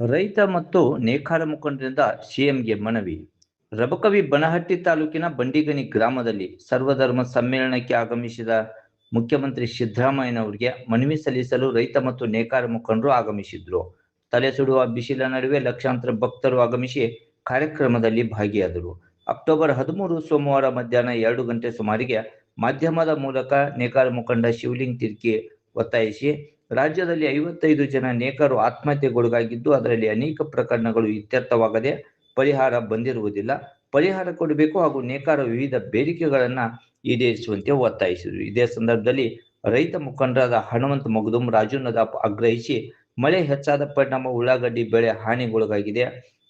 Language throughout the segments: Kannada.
ರೈತ ಮತ್ತು ನೇಕಾರ ಮುಖಂಡರಿಂದ ಸಿಎಂಗೆ ಮನವಿ. ರಬಕವಿ ಬನಹಟ್ಟಿ ತಾಲೂಕಿನ ಬಂಡಿಗಣಿ ಗ್ರಾಮದಲ್ಲಿ ಸರ್ವಧರ್ಮ ಸಮ್ಮೇಳನಕ್ಕೆ ಆಗಮಿಸಿದ ಮುಖ್ಯಮಂತ್ರಿ ಸಿದ್ದರಾಮಯ್ಯನವರಿಗೆ ಮನವಿ ಸಲ್ಲಿಸಲು ರೈತ ಮತ್ತು ನೇಕಾರ ಮುಖಂಡರು ಆಗಮಿಸಿದ್ರು. ತಲೆ ಸುಡುವ ಬಿಸಿಲ ನಡುವೆ ಲಕ್ಷಾಂತರ ಭಕ್ತರು ಆಗಮಿಸಿ ಕಾರ್ಯಕ್ರಮದಲ್ಲಿ ಭಾಗಿಯಾದರು. ಅಕ್ಟೋಬರ್ ಹದಿಮೂರು ಸೋಮವಾರ ಮಧ್ಯಾಹ್ನ ಎರಡು ಗಂಟೆ ಸುಮಾರಿಗೆ ಮಾಧ್ಯಮದ ಮೂಲಕ ನೇಕಾರ ಮುಖಂಡ ಶಿವಲಿಂಗ್ ತಿರ್ಕಿ ಒತ್ತಾಯಿಸಿ ರಾಜ್ಯದಲ್ಲಿ ಐವತ್ತೈದು ಜನ ನೇಕರು ಆತ್ಮಹತ್ಯೆಗೊಳಗಾಗಿದ್ದು, ಅದರಲ್ಲಿ ಅನೇಕ ಪ್ರಕರಣಗಳು ಇತ್ಯರ್ಥವಾಗದೆ ಪರಿಹಾರ ಬಂದಿರುವುದಿಲ್ಲ. ಪರಿಹಾರ ಕೊಡಬೇಕು ಹಾಗೂ ನೇಕಾರ ವಿವಿಧ ಬೇಡಿಕೆಗಳನ್ನ ಈಡೇರಿಸುವಂತೆ ಒತ್ತಾಯಿಸಿದರು. ಇದೇ ಸಂದರ್ಭದಲ್ಲಿ ರೈತ ಮುಖಂಡರಾದ ಹನುಮಂತ ಮಗದುಂ ರಾಜು ಆಗ್ರಹಿಸಿ, ಮಳೆ ಹೆಚ್ಚಾದ ಪರಿಣಾಮ ಉಳ್ಳಾಗಡ್ಡಿ ಬೆಳೆ ಹಾನಿಗೊಳಗಾಗಿದೆ.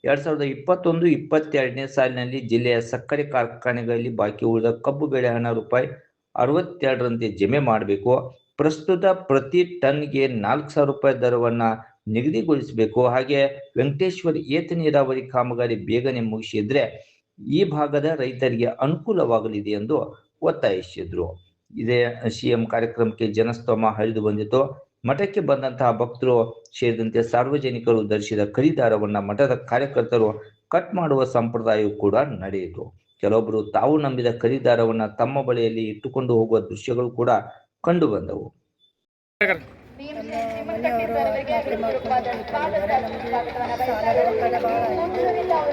ಎರಡ್ ಸಾವಿರದ ಇಪ್ಪತ್ತೊಂದು ಇಪ್ಪತ್ತೆರಡನೇ ಸಾಲಿನಲ್ಲಿ ಜಿಲ್ಲೆಯ ಸಕ್ಕರೆ ಕಾರ್ಖಾನೆಗಳಲ್ಲಿ ಬಾಕಿ ಉಳಿದ ಕಬ್ಬು ಬೆಳೆ ಹಣ ರೂಪಾಯಿ ಅರವತ್ತೆರಡರಂತೆ ಜಮೆ ಮಾಡಬೇಕು. ಪ್ರಸ್ತುತ ಪ್ರತಿ ಟನ್ಗೆ ನಾಲ್ಕು ಸಾವಿರ ರೂಪಾಯಿ ದರವನ್ನ ನಿಗದಿಗೊಳಿಸಬೇಕು. ಹಾಗೆ ವೆಂಕಟೇಶ್ವರ ಏತ ನೀರಾವರಿ ಕಾಮಗಾರಿ ಬೇಗನೆ ಮುಗಿಸಿದ್ರೆ ಈ ಭಾಗದ ರೈತರಿಗೆ ಅನುಕೂಲವಾಗಲಿದೆ ಎಂದು ಒತ್ತಾಯಿಸಿದ್ರು. ಇದೇ ಸಿಎಂ ಕಾರ್ಯಕ್ರಮಕ್ಕೆ ಜನಸ್ತೋಮ ಹರಿದು ಬಂದಿತು. ಮಠಕ್ಕೆ ಬಂದಂತಹ ಭಕ್ತರು ಸೇರಿದಂತೆ ಸಾರ್ವಜನಿಕರು ಧರಿಸಿದ ಖರೀದಾರವನ್ನ ಮಠದ ಕಾರ್ಯಕರ್ತರು ಕಟ್ ಮಾಡುವ ಸಂಪ್ರದಾಯವು ಕೂಡ ನಡೆಯಿತು. ಕೆಲವೊಬ್ಬರು ತಾವು ನಂಬಿದ ಖರೀದಾರವನ್ನ ತಮ್ಮ ಬಳಿಯಲ್ಲಿ ಇಟ್ಟುಕೊಂಡು ಹೋಗುವ ದೃಶ್ಯಗಳು ಕೂಡ ಕಂಡು ಬಂದವು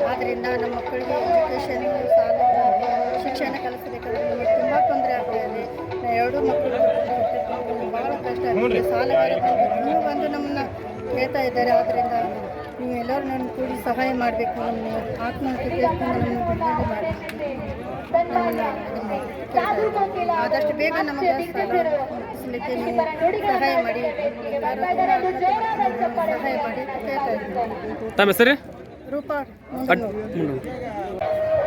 ಆದ್ದರಿಂದ ನಮ್ಮ ಮಕ್ಕಳಿಗೆ ಶಿಕ್ಷಣ ಕಲಿಸಬೇಕಾದ್ರೆ ನಮಗೆ ತುಂಬ ತೊಂದರೆ ಆಗ್ತಾ ಇದೆ. ಎರಡೂ ಮಕ್ಕಳು ಭಾಳ ಕಷ್ಟ ಸಾಲಗಾರ ಬಂದು ನಮ್ಮನ್ನ ಕೇಳ್ತಾ ಇದ್ದಾರೆ. ಆದ್ದರಿಂದ ನೀವು ಎಲ್ಲರೂ ನನ್ನ ಕೂಡಿ ಸಹಾಯ ಮಾಡಬೇಕು. ನಮ್ಮ ಆತ್ಮಹತ್ಯೆ ಮಾಡಬೇಕು. ಆದಷ್ಟು ಬೇಗ ನಮಗೆ ನೀವು ಸಹಾಯ ಮಾಡಿ. ಸಹಾಯ ಮಾಡಿ ತಮ್ಮ ಹೆಸರು? ರೂಪಾ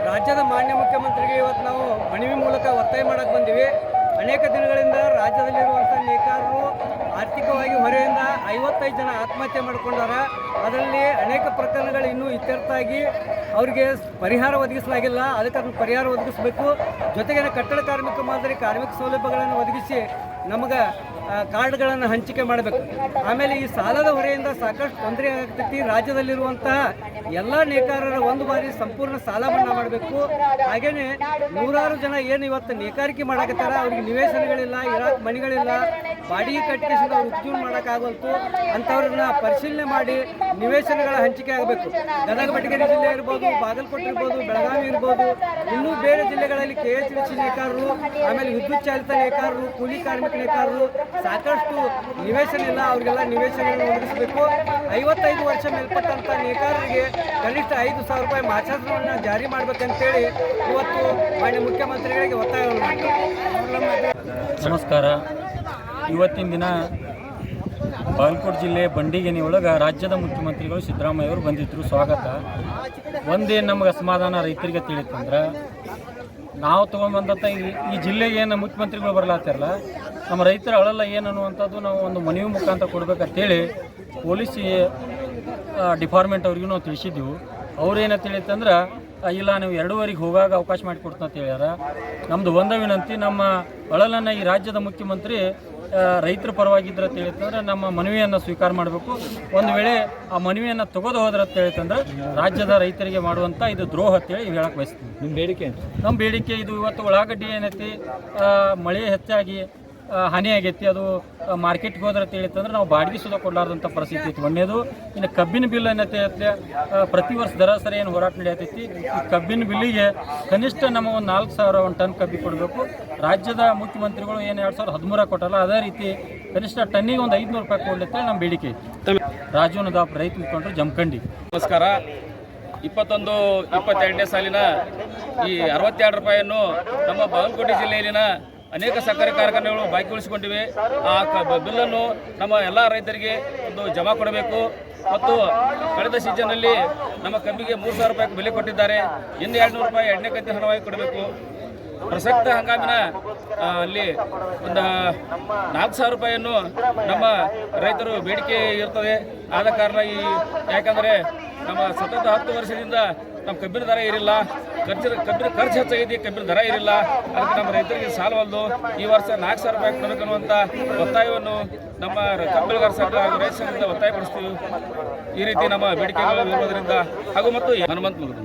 ರಾಜ್ಯದ ಮಾನ್ಯ ಮುಖ್ಯಮಂತ್ರಿಗೆ ಇವತ್ತು ನಾವು ಮನವಿ ಮೂಲಕ ಒತ್ತಾಯ ಮಾಡಕ್ಕೆ ಬಂದಿವಿ. ಅನೇಕ ದಿನಗಳಿಂದ ರಾಜ್ಯದಲ್ಲಿರುವಂಥ ನೇಕಾರರು ಆರ್ಥಿಕವಾಗಿ ಹೊರೆಯಿಂದ ಐವತ್ತೈದು ಜನ ಆತ್ಮಹತ್ಯೆ ಮಾಡಿಕೊಂಡಾರ. ಅದರಲ್ಲಿ ಅನೇಕ ಪ್ರಕರಣಗಳು ಇನ್ನೂ ಇತ್ಯರ್ಥವಾಗಿ ಅವರಿಗೆ ಪರಿಹಾರ ಒದಗಿಸಲಾಗಿಲ್ಲ. ಅದಕ್ಕೆ ಅದನ್ನು ಪರಿಹಾರ ಒದಗಿಸಬೇಕು. ಜೊತೆಗೆ ಕಟ್ಟಡ ಕಾರ್ಮಿಕ ಮಾದರಿ ಕಾರ್ಮಿಕ ಸೌಲಭ್ಯಗಳನ್ನು ಒದಗಿಸಿ ನಮಗೆ ಕಾರ್ಡ್ಗಳನ್ನು ಹಂಚಿಕೆ ಮಾಡಬೇಕು. ಆಮೇಲೆ ಈ ಸಾಲದ ಹೊರೆಯಿಂದ ಸಾಕಷ್ಟು ತೊಂದರೆ ಆಗ್ತೈತಿ. ರಾಜ್ಯದಲ್ಲಿರುವಂತಹ ಎಲ್ಲ ನೇಕಾರರ ಒಂದು ಬಾರಿ ಸಂಪೂರ್ಣ ಸಾಲ ಮನ್ನಾ ಮಾಡಬೇಕು. ಹಾಗೆಯೇ ನೂರಾರು ಜನ ಏನು ಇವತ್ತು ನೇಕಾರಿಕೆ ಮಾಡಕತ್ತಾರ? ಅವ್ರಿಗೆ ನಿವೇಶನಗಳಿಲ್ಲ, ಇರಾಕ್ ಮನೆಗಳಿಲ್ಲ ಬಾಡಿಗೆ ಕಟ್ಟಿಸಿದ ಉದ್ಯೋಗ ಮಾಡೋಕ್ಕಾಗಲ್ತು, ಅಂಥವ್ರನ್ನ ಪರಿಶೀಲನೆ ಮಾಡಿ ನಿವೇಶನಗಳ ಹಂಚಿಕೆ ಆಗಬೇಕು. ಗದಗ ಬೆಟಗೇರಿ ಜಿಲ್ಲೆ ಇರ್ಬೋದು, ಬಾಗಲಕೋಟೆ ಇರ್ಬೋದು, ಬೆಳಗಾವಿ ಇರ್ಬೋದು, ಇನ್ನೂ ಬೇರೆ ಜಿಲ್ಲೆಗಳಲ್ಲಿ ಕೆ ಎಚ್ ಡಿ ಸಿ ನೇಕಾರರು, ಆಮೇಲೆ ವಿದ್ಯುತ್ ಚಾಲಿತ ನೇಕಾರರು, ಕೂಲಿ ಕಾರ್ಮಿಕ ನೇಕಾರರು, ಸಾಕಷ್ಟು ನಿವೇಶನ ಇಲ್ಲ, ಅವರಿಗೆಲ್ಲ ನಿವೇಶನಗಳನ್ನು ಒದಗಿಸಬೇಕು. ಐವತ್ತೈದು ವರ್ಷ ಮೇಲ್ಪಟ್ಟಂಥ ನೇಕಾರರಿಗೆ ಕನಿಷ್ಠ ಐದು ಸಾವಿರ ರೂಪಾಯಿ ಮಾಸಾಸನವನ್ನು ಜಾರಿ ಮಾಡಬೇಕಂತೇಳಿ ಇವತ್ತು ಮಾನ್ಯ ಮುಖ್ಯಮಂತ್ರಿಗಳಿಗೆ ಒತ್ತಾಯ ನಮಸ್ಕಾರ. ಇವತ್ತಿನ ದಿನ ಬಾಲ್ಕೋಟ್ ಜಿಲ್ಲೆ ಬಂಡಿಗೆನಿ ಒಳಗೆ ರಾಜ್ಯದ ಮುಖ್ಯಮಂತ್ರಿಗಳು ಸಿದ್ದರಾಮಯ್ಯ ಅವರು ಬಂದಿದ್ದರು ಸ್ವಾಗತ. ಒಂದೇನು ನಮಗೆ ಅಸಮಾಧಾನ ರೈತರಿಗೆ ತಿಳಿತಂದ್ರೆ ನಾವು ತೊಗೊಂಡ್ಬಂದಂಥ ಈ ಈ ಜಿಲ್ಲೆಗೆ ಏನು ಮುಖ್ಯಮಂತ್ರಿಗಳು ಬರ್ಲಾತ್ತಾರಲ್ಲ ನಮ್ಮ ರೈತರ ಅಳಲ್ಲ ಏನು ಅನ್ನುವಂಥದ್ದು ನಾವು ಒಂದು ಮನವಿ ಮುಖಾಂತರ ಕೊಡ್ಬೇಕಂತೇಳಿ ಪೊಲೀಸ್ ಡಿಪಾರ್ಟ್ಮೆಂಟ್ ಅವ್ರಿಗೂ ನಾವು ತಿಳಿಸಿದ್ದೆವು. ಅವ್ರು ಏನಂತ ಹೇಳಿತ್ತಂದ್ರೆ ಆ, ಇಲ್ಲ ನೀವು ಎರಡೂವರೆಗೆ ಹೋಗಾಗ ಅವಕಾಶ ಮಾಡಿಕೊಡ್ತಂತ ಹೇಳ್ಯಾರ. ನಮ್ಮದು ಒಂದೇ ವಿನಂತಿ ನಮ್ಮ ಅಳಲನ್ನು ಈ ರಾಜ್ಯದ ಮುಖ್ಯಮಂತ್ರಿ ರೈತರ ಪರವಾಗಿದ್ರೆ ಅಂತ ಹೇಳ್ತಂದ್ರೆ ನಮ್ಮ ಮನವಿಯನ್ನು ಸ್ವೀಕಾರ ಮಾಡಬೇಕು. ಒಂದು ವೇಳೆ ಆ ಮನವಿಯನ್ನು ತೆಗೆದು ಹೋದ್ರೆ ಅಂತ ಹೇಳ್ತಂದ್ರೆ ರಾಜ್ಯದ ರೈತರಿಗೆ ಮಾಡುವಂಥ ಇದು ದ್ರೋಹ ಅಂತೇಳಿ ಹೇಳಕ್ಕೆ ಬಯಸ್ತೀವಿ ನಿಮ್ಮ ಬೇಡಿಕೆ ನಮ್ಮ ಬೇಡಿಕೆ ಇದು ಇವತ್ತು ಉಳ್ಳಾಗಡ್ಡಿ ಏನೈತಿ ಮಳೆ ಹೆಚ್ಚಾಗಿ ಹಾನಿಯಾಗೈತಿ ಹಾನಿ ಆಗೈತಿ ಅದು ಮಾರ್ಕೆಟ್ಗೆ ಹೋದ್ರೆ ಅಂತ ಹೇಳಿತ್ತಂದ್ರೆ ನಾವು ಬಾಡಿಗೆ ಸುದ ಕೊಡಲಾರ್ದಂಥ ಪರಿಸ್ಥಿತಿ ಐತಿ. ಒಂದೇದು, ಇನ್ನು ಕಬ್ಬಿನ ಬಿಲ್ ಏನೈತೆ ಪ್ರತಿ ವರ್ಷ ದರ ಸರಿ ಏನು ಹೋರಾಟ ನಡೆಯತೈತಿ. ಈ ಕಬ್ಬಿನ ಬಿಲ್ಲಿಗೆ ಕನಿಷ್ಠ ನಮಗೆ ಒಂದು ನಾಲ್ಕು ಸಾವಿರ, ಒಂದು ಟನ್ ಕಬ್ಬಿ ಕೊಡಬೇಕು. ರಾಜ್ಯದ ಮುಖ್ಯಮಂತ್ರಿಗಳು ಏನು ಎರಡು ಸಾವಿರದ ಹದಿಮೂರ ಕೊಟ್ಟಲ್ಲ ಅದೇ ರೀತಿ ಕನಿಷ್ಠ ಟನ್ನಿಗೆ ಒಂದು ಐದುನೂರು ರೂಪಾಯಿ ಕೊಡ್ಲಿ ಅಂತೇಳಿ ನಮ್ಮ ಬೇಡಿಕೆ ಐತಿ. ರಾಜು ನದಾಪ್ ರೈತ ಮುಖಂಡರು ಜಮಖಂಡಿ. ನಮಸ್ಕಾರ. ಇಪ್ಪತ್ತೊಂದು ಇಪ್ಪತ್ತೆರಡನೇ ಸಾಲಿನ ಈ ಅರವತ್ತೆರಡು ರೂಪಾಯಿಯನ್ನು ನಮ್ಮ ಬಾಗಲಕೋಟೆ ಜಿಲ್ಲೆಯಲ್ಲಿನ ಅನೇಕ ಸಕ್ಕರೆ ಕಾರ್ಖಾನೆಗಳು ಬಾಕಿ ಉಳಿಸಿಕೊಂಡಿವೆ ಆ ಬಿಲ್ಲನ್ನು ನಮ್ಮ ಎಲ್ಲ ರೈತರಿಗೆ ಒಂದು ಜಮಾ ಕೊಡಬೇಕು. ಮತ್ತು ಕಳೆದ ಸೀಸನ್ನಲ್ಲಿ ನಮ್ಮ ಕಬ್ಬಿಗೆ ಮೂರು ಸಾವಿರ ರೂಪಾಯಿ ಬೆಲೆ ಕೊಟ್ಟಿದ್ದಾರೆ. ಇನ್ನು ಎರಡು ನೂರು ರೂಪಾಯಿ ಎಣ್ಣೆ ಕಂತಿನ ಹಣವಾಗಿ ಕೊಡಬೇಕು. ಪ್ರಸಕ್ತ ಹಂಗಾಮಿನ ಅಲ್ಲಿ ಒಂದು ನಾಲ್ಕು ಸಾವಿರ ರೂಪಾಯಿಯನ್ನು ನಮ್ಮ ರೈತರು ಬೇಡಿಕೆ ಇರ್ತದೆ. ಆದ ಕಾರಣ ಈ, ಯಾಕಂದರೆ ನಮ್ಮ ಸತತ ಹತ್ತು ವರ್ಷದಿಂದ ನಮ್ಮ ಕಬ್ಬಿನ ದರ ಇರಿಲ್ಲ ಖರ್ಚು ಕಬ್ಬಿನ ಖರ್ಚು ಹೆಚ್ಚಾಗಿದೆ, ಕಬ್ಬಿನ ದರ ಇರಿಲ್ಲ ಅದಕ್ಕೆ ನಮ್ಮ ರೈತರಿಗೆ ಸಾಲವಲ್ದು ಈ ವರ್ಷ ನಾಲ್ಕು ಸಾವಿರ ರೂಪಾಯಿ ಕೊಡಬೇಕನ್ನುವಂಥ ಒತ್ತಾಯವನ್ನು ನಮ್ಮ ಕಬ್ಬಿಳಗಾರ ಸಂಘ ಹಾಗೂ ರೈತ ಸಂಘದಿಂದ ಒತ್ತಾಯಪಡಿಸ್ತೀವಿ. ಈ ರೀತಿ ನಮ್ಮ ಬೇಡಿಕೆಗಳು ಇರುವುದರಿಂದ ಹಾಗೂ ಮತ್ತು ಹನುಮಂತ ಮುಗಿದು